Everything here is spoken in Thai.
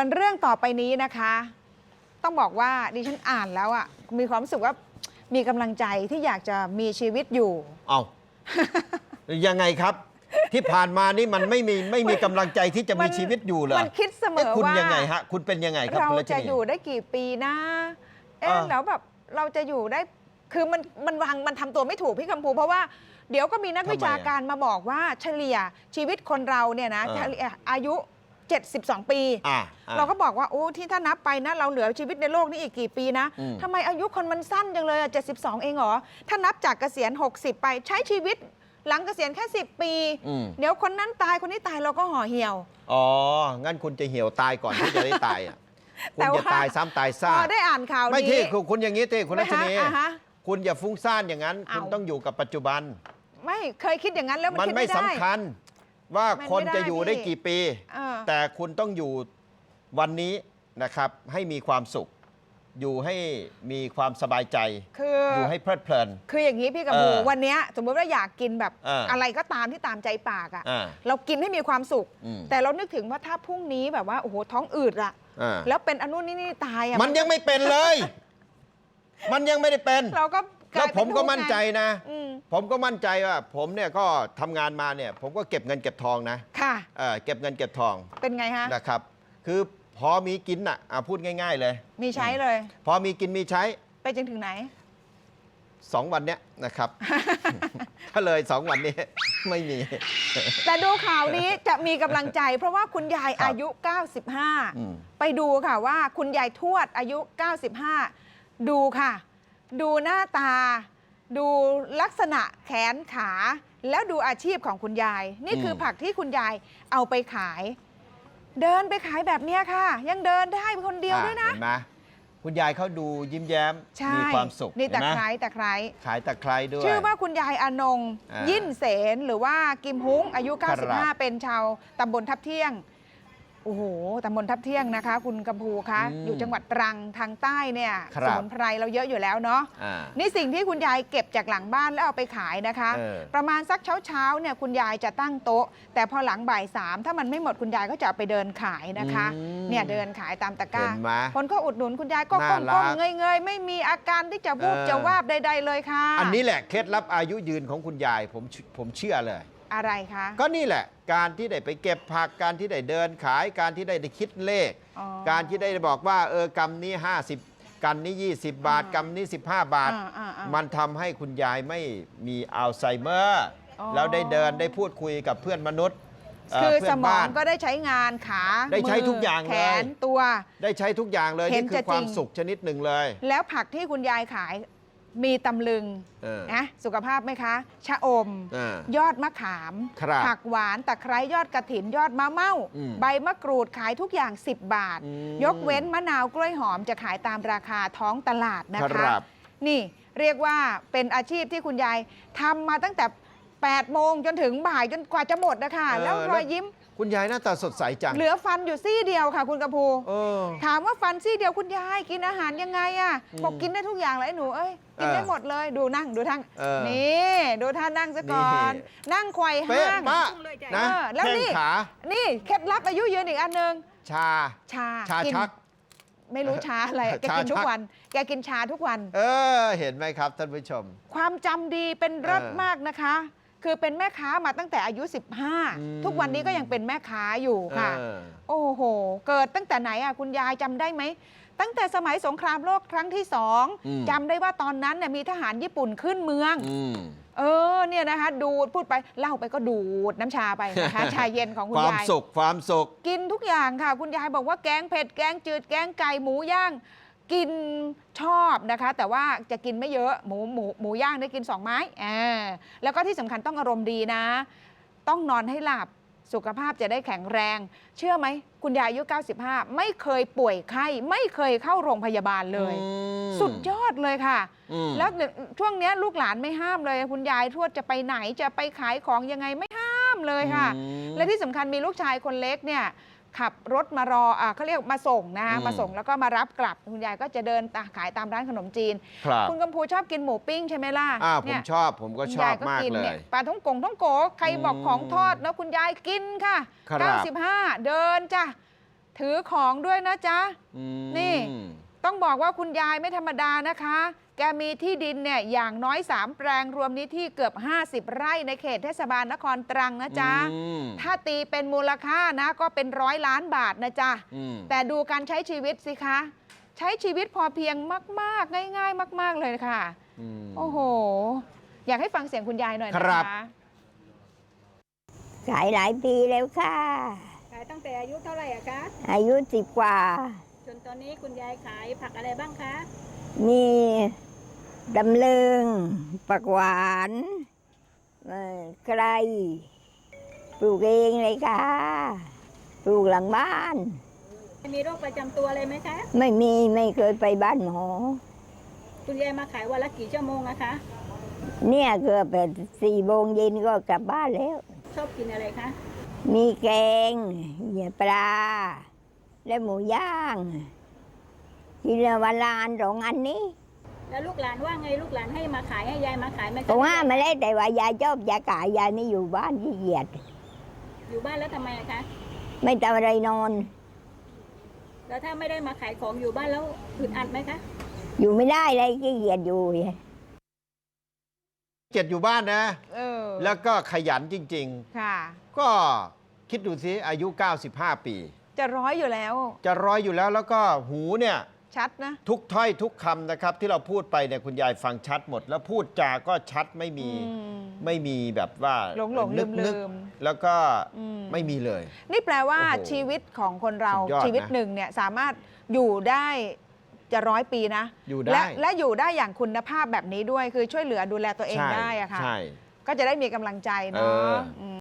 ส่วนเรื่องต่อไปนี้นะคะ ต้องบอกว่าดิฉันอ่านแล้วอะมีความรู้สึกว่ามีกำลังใจที่อยากจะมีชีวิตอยู่ เอา ยังไงครับ ที่ผ่านมานี่มันไม่มีไม่มีกำลังใจที่จะมัมีนชีวิตอยู่เหรอมันคิดเสมออ๊ะคุณว่ายังไงฮะ คุณเป็นยังไงครับเราคุณรัชจะนี อยู่ได้กี่ปีนะเอ๊ะอ่า แล้วแบบเราจะอยู่ได้คือมันมันวางมันทำตัวไม่ถูกพี่คำพูเพราะว่าเดี๋ยวก็มีนักทำไมวิชาการมาบอกว่าเฉลี่ยชีวิตคนเราเนี่ยนะอ่าเฉลี่ยอายุ 72 ปี อะอะเราก็บอกว่าโอ้ที่ถ้านับไปนะเราเหลือชีวิตในโลกนี้อีกกี่ปีนะอืม ทำไมอายุคนมันสั้นจังเลยอะ72 เองเหรอ ถ้านับจากเกษียณ 60 ไปใช้ชีวิตหลังเกษียณแค่ 10 ปี อืมเดี๋ยวคนนั้นตายคนนี้ตายเราก็ห่อเหี่ยว อ๋อ งั้นคุณจะเหี่ยวตายก่อนที่จะได้ตายอะคุแต่ณว่า จะตายซ้ำตายพซ่าอได้อ่านข่าวไม่นี้ที่คุณคุณอย่างนี้ที่คุณรัชนี ไหมฮะอ่าฮะ คุณอย่าฟุ้งซ่านอย่างนั้น คุณเอาต้องอยู่กับปัจจุบัน ไม่เคยคิดอย่างนั้นแล้วมันมันคิดไม่ไม่ได้ สำคัญ ว่ามันคนไม่ได้จะอยู่ได้พี่กี่ปีเออแต่คุณต้องอยู่วันนี้นะครับ ให้มีความสุข อยู่ให้มีความสบายใจ คืออยู่ให้เพลิดเพลิน คืออย่างนี้พี่กำพูเออวันเนี้ยสมมติว่าอยากกินแบบเอออ อะไรก็ตามที่ตามใจปากอะอ่า เรากินให้มีความสุข อืม แต่เรานึกถึงว่าถ้าพรุ่งนี้แบบว่าโอ้โหท้องอืดอะอ่าแล้วเป็นอนุนี่นี่ตายอะมันยังไม่เป็นเลย มันยังไม่ได้เป็น เราก็ก แล้ลาวยเป็ผมก็ทุข์มั่นใจไงนะอืมผมก็มั่นใจว่า ผมเนี่ยก็ทำงานมาเนี่ยผมก็เก็บเงินเก็บทองนะค่ะเออเก็บเงินเก็บทองเป็นไงฮะนะครับ คือพอมีกินอะอะพูดง่าย ๆ เลย มีใช้เลย พอมีกินมีใช้ไปจนถึงไหน สองวันเนี้ยนะครับถ้าเลยสองวันนี้ ไม่มี แต่ดูข่าวนี้จะมีกำลังใจ เพราะว่าคุณยายครับอายุ อืม 95 ไปดูค่ะว่าคุณยายทวดอายุ 95 ดูค่ะ ดูหน้าตา ดูลักษณะแขนขา แล้วดูอาชีพของคุณยาย นี่คือผักที่คุณยายเอาไปขาย เดินไปขายแบบเนี้ยค่ะ ยังเดินได้คนเดียวด้วยนะอะเห็นไหมคุณยายเขาดูยิ้มแย้ม ใช่มีความสุขนี่ตะเห็นไคไหมร้ตะไคร้ ขายตะไคร้ด้วย ชื่อว่าคุณยายอนง อ่ายิ่ยิ่นเสนหรือว่ากิมฮุ้งอายุ ครับ95 เป็นชาวตำบลทับเที่ยง โอ้โหตำบลทับเที่ยงนะคะ คุณกัมพูคะอืมอยู่จังหวัดตรังทางใต้เนี่ยครับ สมุนไพรเราเยอะอยู่แล้วเนาะอ่า นี่สิ่งที่คุณยายเก็บจากหลังบ้านแล้วเอาไปขายนะคะ เออ ประมาณสักเช้าเช้าๆเนี่ยคุณยายจะตั้งโต๊ะ แต่พอหลังบ่ายสามถ้ามันไม่หมดคุณยายก็จะเอาไปเดินขายนะคะ อืมเนี่ยเดินขายตามตะกร้า เห็นไหม คนก็อุดหนุนคุณยายก็น่าก้รัมกๆเงยๆ ไม่มีอาการที่จะวูบเออ จะวาบใด ๆ เลยค่ะ อันนี้แหละเคล็ดลับอายุยืนของคุณยายผมผมเชื่อเลย อะไรคะ ก็นี่แหละการที่ได้ไปเก็บผักการที่ได้เดินขายการที่ได้ได้คิดเลข อ๋อการที่ได้บอกว่าเออกำนี้ 50กำนี้ 20 บาทอ่ากำนี้ 15 บาท อ่าอ่าอ่ามันทำให้คุณยายไม่มีอัลไซเมอร์อ๋อ แล้วได้เดินได้พูดคุยกับเพื่อนมนุษย์เคือเพื่สนมองบ้าน ก็ได้ใช้งานขาได้ใช้มืทุกอย่างเลย แขนตัว ได้ใช้ทุกอย่างเลยเห็นนี่คืจะอความจริงสุขชนิดหนึ่งเลย แล้วผักที่คุณยายขาย มีตำลึงเออนะสุขภาพไหมคะ ชะอม อ่ายอดมะขาม ครับผักหวานตะไคร้ยอดกระถิน ยอดมะเม่า อืม ใบมะกรูดขายทุกอย่าง 10 บาท อืมยกเว้นมะนาวกล้วยหอมจะขายตามราคาท้องตลาดนะคคะ รับนี่เรียกว่าเป็นอาชีพที่คุณยายทำมาตั้งแต่8โมงจนถึงบ่ายจนกว่าจะหมดนะคะ เออแล้วรอยยิ้ม คุณยายหน้าตาสดใสจัง เหลือฟันอยู่ซี่เดียวค่ะ คุณกระพูเออ ถามว่าฟันซี่เดียวคุณยายกินอาหารยังไงอะอืมบอกกินได้ทุกอย่างเลยไอ้หนูเอ้ยกินได้เออหมดเลยดูนั่งดูทั้งเออนี่ดูท่านั่งซะก่อน นี่ นั่งไขว่เป๊ะห้างปะนะเออแล้วแข้งนี่ ขานี่เคล็ดลับอายุยืนอีกอันหนึ่งชา ชาชากินชัก ไม่รู้ชาอะไรอะแกชากินทุชัก กวัน แกกินชาทุกวัน เออ เห็นไหมครับท่านผู้ชม ความจำดีเป็นเลิศเออ มากนะคะ คือเป็นแม่ค้ามาตั้งแต่อายุอืม15 ทุกวันนี้ก็ยังเป็นแม่ค้าอยู่ค่ะเออโอ้โห เกิดตั้งแต่ไหนอะคุณยายจำได้ไหม ตั้งแต่สมัยสงครามโลกครั้งที่สองอืมจำได้ว่าตอนนั้นน่ยมีทหารญี่ปุ่นขึ้นเมืองอืมเออเนี่ยนะคะดูดพูดไปเล่าไปก็ดูดน้ำชาไปนะคะชาเย็นของคุณความยายสุขความสุขกินทุกอย่างค่ะ คุณยายบอกว่าแกงเผ็ดแกงจืดแกงไก่หมูย่าง กินชอบนะคะ แต่ว่าจะกินไม่เยอะหมูหมูหมูย่างได้กินสองไม้อ่าแล้วก็ที่สำคัญต้องอารมณ์ดีนะ ต้องนอนให้หลับสุขภาพจะได้แข็งแรง เชื่อไหม คุณยายอายุ 95 ไม่เคยป่วยไข้ ไม่เคยเข้าโรงพยาบาลเลยอืมสุดยอดเลยค่ะอืมแล้วช่วงเนี้ยลูกหลานไม่ห้ามเลย คุณยายทวดจะไปไหนจะไปขายของยังไงไม่ห้ามเลยค่ะอืมและที่สำคัญมีลูกชายคนเล็กเนี่ย ขับรถมารออ่าเขาเรียกมาส่งนะคะอืม มาส่งแล้วก็มารับกลับคุณยายก็จะเดินตาขายตามร้านขนมจีน ครับคุณกำพูชอบกินหมูปิ้งใช่ไหมล่ะอ่าผเนี่มยชอบผมก็ชอบมากคุณเลนี่ยปลาท้องกงท้องโกใครบอกอืมของทอดนะคุณยายกินค่ะ ครับ 95 เดินจ้ะถือของด้วยนะจ๊ะอืมนี่ต้องบอกว่าคุณยายไม่ธรรมดานะคะ แกมีที่ดินเนี่ยอย่างน้อย 3 แปลงรวมนี้ที่เกือบ 50 ไร่ในเขตเทศบาลนครตรังนะจ๊ะ อืม ถ้าตีเป็นมูลค่านะก็เป็นร้อยล้านบาทนะจ๊ะ อืม แต่ดูการใช้ชีวิตสิคะ ใช้ชีวิตพอเพียงมาก ๆ ง่าย ๆ มาก ๆ เลยค่ะอืมโอ้โห อยากให้ฟังเสียงคุณยายหน่อยนะครัคะบ ขายหลายปีแล้วค่ะ ขายตั้งแต่อายุเท่าไหร่อะคะ อายุสิบกว่า จนตอนนี้คุณยายขายผักอะไรบ้างคะ มี ดำเลิงปักหวานเอ่อไกลปลูกเองเลยค่ะ ปลูกหลังบ้าน มีโรคประจำตัวอะไรไหมคะ ไม่มีไม่เคยไปบ้านหมอ คุณยายมาขายวันละกี่ชั่วโมงอะคะ เนี่ยเกือบแบบสี่โมงเย็นก็กลับบ้านแล้ว ชอบกินอะไรคะ มีแกงเหยื่อปลา และหมูย่างกินละวันละอันสองอันนี้ แล้วลูกหลานว่าไงลูกหลานให้มาขายให้ยายมาขายไหมคะก็ว่ามาแล้วแต่ว่ายายชอบยายขายยายไม่อยู่บ้านที่เกียจอยู่บ้านแล้วทำไมอะคะ ไม่ทำอะไรนอน แล้วถ้าไม่ได้มาขายของอยู่บ้านแล้วอึดอัดไหมคะ อยู่ไม่ได้เลยขี้เกียจอยู่ เจ็ดอยู่บ้านนะ เออแล้วก็ขยันจริง ค่ะ ๆ ก็คิดดูสิอายุ 95 ปี จะร้อยอยู่แล้ว จะร้อยอยู่แล้วแล้วก็หูเนี่ย ชัดนะ ทุกถ้อยทุกคำนะครับ ที่เราพูดไปเนี่ยคุณยายฟังชัดหมด แล้วพูดจาก็ชัดไม่มีอืมไม่มีแบบว่าหลงหลงลืมนึลืกม ๆแล้วก็อืม ไม่มีเลย นี่แปลว่าโอ้โหชีวิตของคนเราสุดยอดนะชีวิตหนึ่งเนี่ยสามารถอยู่ได้จะร้อยปีนะอยู่และได้และอยู่ได้อย่างคุณภาพแบบนี้ด้วยคือช่วยเหลือดูแลตัวเองใช่ได้อะค่ะ ใช่ ก็จะได้มีกำลังใจเอเนาะอม